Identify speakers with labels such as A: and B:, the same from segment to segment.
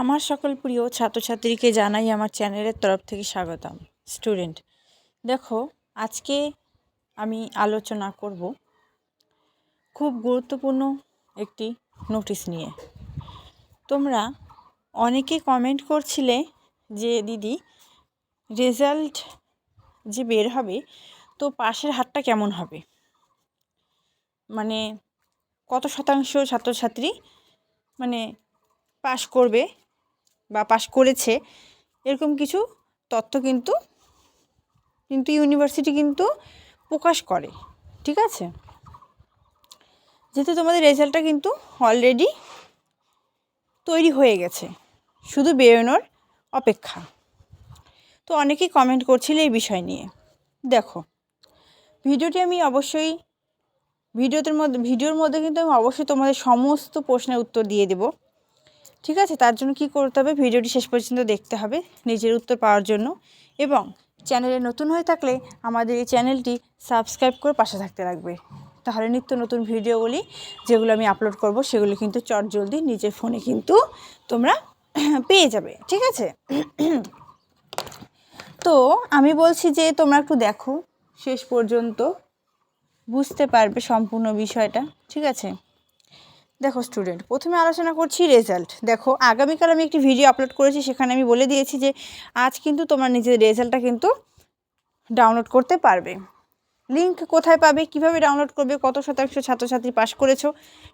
A: আমার সকল প্রিয় ছাত্রছাত্রীকে জানাই আমার চ্যানেলের তরফ থেকে স্বাগতম। স্টুডেন্ট, দেখো, আজকে আমি আলোচনা করব খুব গুরুত্বপূর্ণ একটি নোটিশ নিয়ে। তোমরা অনেকে কমেন্ট করছিলে যে, দিদি, রেজাল্ট যে বের হবে, তো পাশের হারটা কেমন হবে? মানে কত শতাংশ ছাত্রছাত্রী মানে পাশ করবে বা পাশ করেছে, এরকম কিছু তথ্য কিন্তু কিন্তু ইউনিভার্সিটি কিন্তু প্রকাশ করে, ঠিক আছে? যেহেতু তোমাদের রেজাল্টটা কিন্তু অলরেডি তৈরি হয়ে গেছে, শুধু বেরোনোর অপেক্ষা। তো অনেকেই কমেন্ট করছিল এই বিষয় নিয়ে। দেখো, ভিডিওটি আমি অবশ্যই, ভিডিওতে মধ্যে, ভিডিওর মধ্যে কিন্তু আমি অবশ্যই তোমাদের সমস্ত প্রশ্নের উত্তর দিয়ে দেবো। ঠিক আছে? তার জন্য কি করতে হবে? ভিডিওটি শেষ পর্যন্ত দেখতে হবে নিজের উত্তর পাওয়ার জন্য। এবং চ্যানেলে নতুন হয়ে থাকলে আমাদের এই চ্যানেলটি সাবস্ক্রাইব করে পাশে থাকতে লাগবে। তাহলে নিত্য নতুন ভিডিওগুলি যেগুলো আমি আপলোড করব, সেগুলি কিন্তু চট জলদি নিজের ফোনে কিন্তু তোমরা পেয়ে যাবে। ঠিক আছে? তো আমি বলছি যে তোমরা একটু দেখো, শেষ পর্যন্ত বুঝতে পারবে সম্পূর্ণ বিষয়টা। ঠিক আছে? দেখো স্টুডেন্ট প্রথমে আলোচনা করছি রেজাল্ট দেখো, আগামীকাল আমি একটি ভিডিও আপলোড করেছি, সেখানে আমি বলে দিয়েছি যে, আজ কিন্তু তোমার নিজের রেজাল্টটা কিন্তু ডাউনলোড করতে পারবে। লিঙ্ক কোথায় পাবে, কীভাবে ডাউনলোড করবে, কত শতাংশ ছাত্রছাত্রী পাশ করেছ,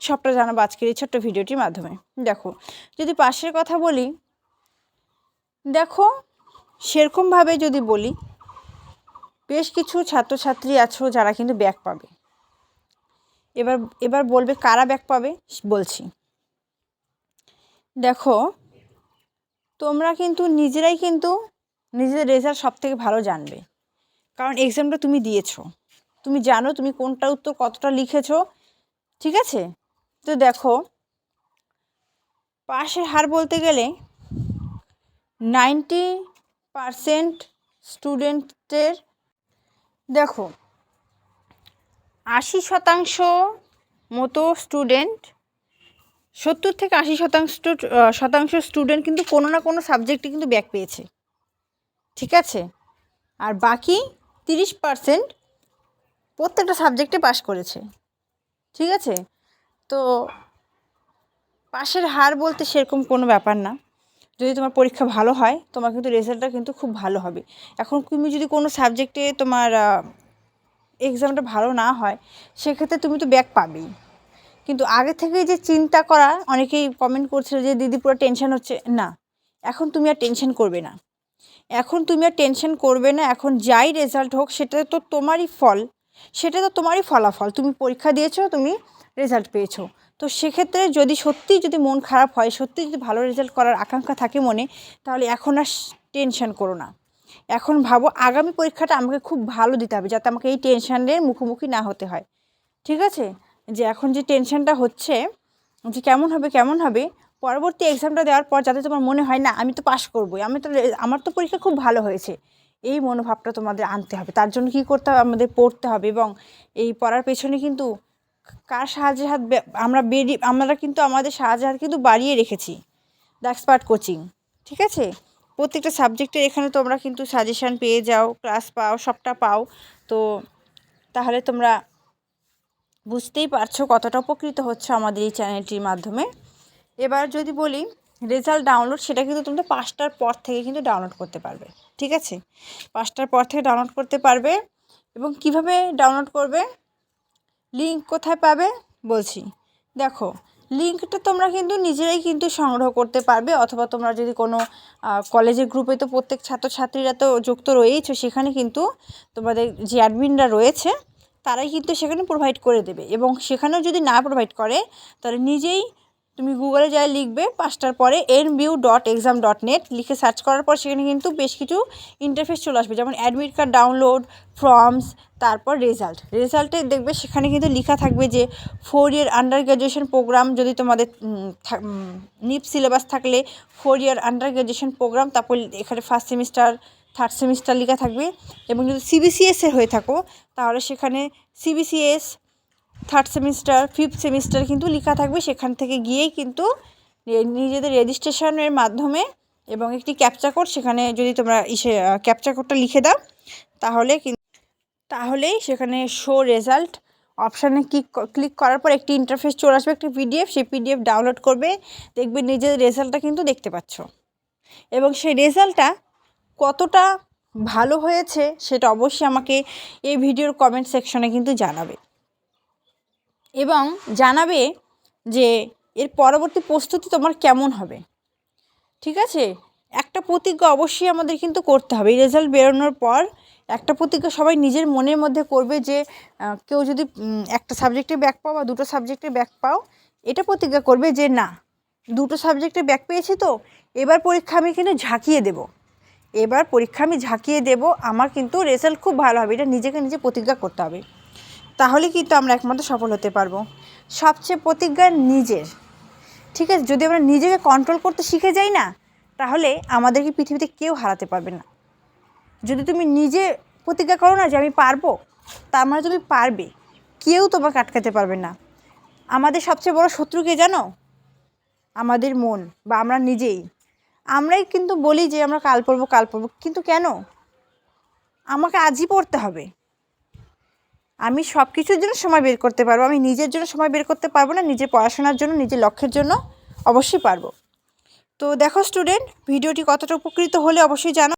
A: সবটা জানাব আজকের এই ছোট্ট ভিডিওটির মাধ্যমে। দেখো, যদি পাশের কথা বলি, দেখো, সেরকমভাবে যদি বলি, বেশ কিছু ছাত্রছাত্রী আছো যারা কিন্তু ব্যাক পাবে। এবার এবার বলবে কারা ব্যাক পাবে? বলছি। দেখো, তোমরা কিন্তু নিজেরাই কিন্তু নিজেদের রেজাল্ট সব থেকে ভালো জানবে। কারণ এক্সামটা তুমি দিয়েছ। তুমি জানো তুমি কোনটা উত্তর কতটা লিখেছো। ঠিক আছে? তো দেখো, পাশের হার বলতে গেলে নাইনটি পারসেন্ট স্টুডেন্টের দেখো আশি শতাংশ মতো স্টুডেন্ট সত্তর থেকে আশি শতাংশ শতাংশ স্টুডেন্ট কিন্তু কোনো না কোনো সাবজেক্টে কিন্তু ব্যাক পেয়েছে। ঠিক আছে? আর বাকি তিরিশ পারসেন্ট প্রত্যেকটা সাবজেক্টে পাশ করেছে। ঠিক আছে? তো পাশের হার বলতে সেরকম কোনো ব্যাপার না। যদি তোমার পরীক্ষা ভালো হয়, তোমার কিন্তু রেজাল্টটা কিন্তু খুব ভালো হবে। এখন তুমি যদি কোনো সাবজেক্টে তোমার এক্সামটা ভালো না হয়, সেক্ষেত্রে তুমি তো ব্যাক পাবেই। কিন্তু আগে থেকেই যে চিন্তা করা, অনেকেই কমেন্ট করছিল যে, দিদি, পুরো টেনশন হচ্ছে। না, এখন তুমি আর টেনশন করবে না। এখন তুমি আর টেনশন করবে না, এখন যাই রেজাল্ট হোক, সেটা তো তোমারই ফল। সেটা তো তোমারই ফলাফল। তুমি পরীক্ষা দিয়েছ, তুমি রেজাল্ট পেয়েছ। তো সেক্ষেত্রে যদি সত্যি যদি মন খারাপ হয়, সত্যি যদি ভালো রেজাল্ট করার আকাঙ্ক্ষা থাকে মনে, তাহলে এখন আর টেনশন করো না। এখন ভাবো আগামী পরীক্ষাটা আমাকে খুব ভালো দিতে হবে যাতে আমাকে এই টেনশানের মুখোমুখি না হতে হয়। ঠিক আছে? যে এখন যে টেনশানটা হচ্ছে, যে কেমন হবে কেমন হবে, পরবর্তী এক্সামটা দেওয়ার পর যাতে তোমার মনে হয়, না, আমি তো পাশ করবোই। আমি তো আমার তো পরীক্ষা খুব ভালো হয়েছে। এই মনোভাবটা তোমাদের আনতে হবে। তার জন্য কী করতে হবে? আমাদের পড়তে হবে এবং এই পড়ার পেছনে কিন্তু কার সাহায্যের হাত আমরা বেরিয়ে আমরা কিন্তু আমাদের সাহায্যের হাত কিন্তু বাড়িয়ে রেখেছি। দ্য এক্সপার্ট কোচিং ঠিক আছে? প্রত্যেকটা সাবজেক্টের এখানে তোমরা কিন্তু সাজেশান পেয়ে যাও ক্লাস পাও, সবটা পাও। তো তাহলে তোমরা বুঝতেই পারছ কতটা উপকৃত হচ্ছে আমাদের এই চ্যানেলটির মাধ্যমে। এবার যদি বলি রেজাল্ট ডাউনলোড সেটা কিন্তু তোমরা পাঁচটার পর থেকে কিন্তু ডাউনলোড করতে পারবে, ঠিক আছে? পাঁচটার পর থেকে ডাউনলোড করতে পারবে এবং কীভাবে ডাউনলোড করবে? লিঙ্ক কোথায় পাবে? বলছি, দেখো লিঙ্কটা তোমরা কিন্তু নিজেরাই কিন্তু সংগ্রহ করতে পারবে, অথবা তোমরা যদি কোনো কলেজের গ্রুপে তো প্রত্যেক ছাত্রছাত্রীরা তো যুক্ত রয়েইছো, সেখানে কিন্তু তোমাদের যে অ্যাডমিনরা রয়েছে, তারাই কিন্তু সেখানে প্রোভাইড করে দেবে। এবং সেখানেও যদি না প্রোভাইড করে, তাহলে নিজেই তুমি গুগলে যাই লিখবে, পাঁচটার পরে N B U dot exam dot net লিখে সার্চ করার পর সেখানে কিন্তু বেশ কিছু ইন্টারফেস চলে আসবে। যেমন অ্যাডমিট কার্ড ডাউনলোড ফর্মস তারপর রেজাল্ট রেজাল্টে দেখবে সেখানে কিন্তু লেখা থাকবে যে four year under graduation program যদি তোমাদের নিপ সিলেবাস থাকলে four year under graduation program তারপর এখানে ফার্স্ট সেমিস্টার থার্ড সেমিস্টার লেখা থাকবে। এবং যদি সিবিসিএসের হয়ে থাকো, তাহলে সেখানে CBCS third semester fifth semester কিন্তু লেখা থাকবে সেখান থেকে গিয়েই কিন্তু নিজেদের রেজিস্ট্রেশনের মাধ্যমে এবং একটি ক্যাপচা কোড সেখানে যদি তোমরা ইসে ক্যাপচা কোডটা লিখে দাও, তাহলে তাহলেই সেখানে শো রেজাল্ট অপশানে ক্লিক ক্লিক করার পর একটি ইন্টারফেস চলে আসবে, একটি পিডিএফ সেই পিডিএফ ডাউনলোড করবে, দেখবে নিজের রেজাল্টটা কিন্তু দেখতে পাচ্ছ। এবং সেই রেজাল্টটা কতটা ভালো হয়েছে সেটা অবশ্যই আমাকে এই ভিডিওর কমেন্ট সেকশনে কিন্তু জানাবে। এবং জানাবে যে এর পরবর্তী প্রস্তুতি তোমার কেমন হবে। ঠিক আছে? একটা প্রতিজ্ঞা অবশ্যই আমাদের কিন্তু করতে হবে। এই রেজাল্ট বেরোনোর পর একটা প্রতিজ্ঞা সবাই নিজের মনের মধ্যে করবে যে কেউ যদি একটা সাবজেক্টে ব্যাক পাও বা দুটো সাবজেক্টে ব্যাক পাও, এটা প্রতিজ্ঞা করবে যে না, দুটো সাবজেক্টে ব্যাক পেয়েছি তো, এবার পরীক্ষা আমি কিন্তু ঝাঁকিয়ে দেব। এবার পরীক্ষা আমি ঝাঁকিয়ে দেব, আমার কিন্তু রেজাল্ট খুব ভালো হবে। এটা নিজেকে নিজে প্রতিজ্ঞা করতে হবে। তাহলে কিন্তু আমরা একমাত্র সফল হতে পারব। সবচেয়ে প্রতিজ্ঞা নিজের। ঠিক আছে? যদি আমরা নিজেকে কন্ট্রোল করতে শিখে যাই না, তাহলে আমাদেরকে পৃথিবীতে কেউ হারাতে পারবে না। যদি তুমি নিজে প্রতিজ্ঞা করো না যে আমি পারব, তার মানে তুমি পারবে। কেউ তোমাকে আটকাতে পারবে না। আমাদের সবচেয়ে বড় শত্রু কে জানো? আমাদের মন, বা আমরা নিজেই। আমরাই কিন্তু বলি যে আমরা কাল পড়ব কাল পড়ব। কিন্তু কেন? আমাকে আজই পড়তে হবে। আমি সব কিছুর জন্য সময় বের করতে পারব। আমি নিজের জন্য সময় বের করতে পারব না, নিজের পড়াশোনার জন্য, নিজের লক্ষ্যের জন্য অবশ্যই পারব। তো দেখো স্টুডেন্ট ভিডিওটি কতটা উপকৃত হলে অবশ্যই জানো।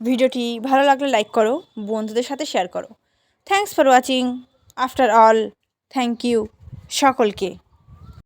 A: ভিডিওটি ভালো লাগলে লাইক করো, বন্ধুদের সাথে শেয়ার করো। Thanks for watching after all thank you সকলকে।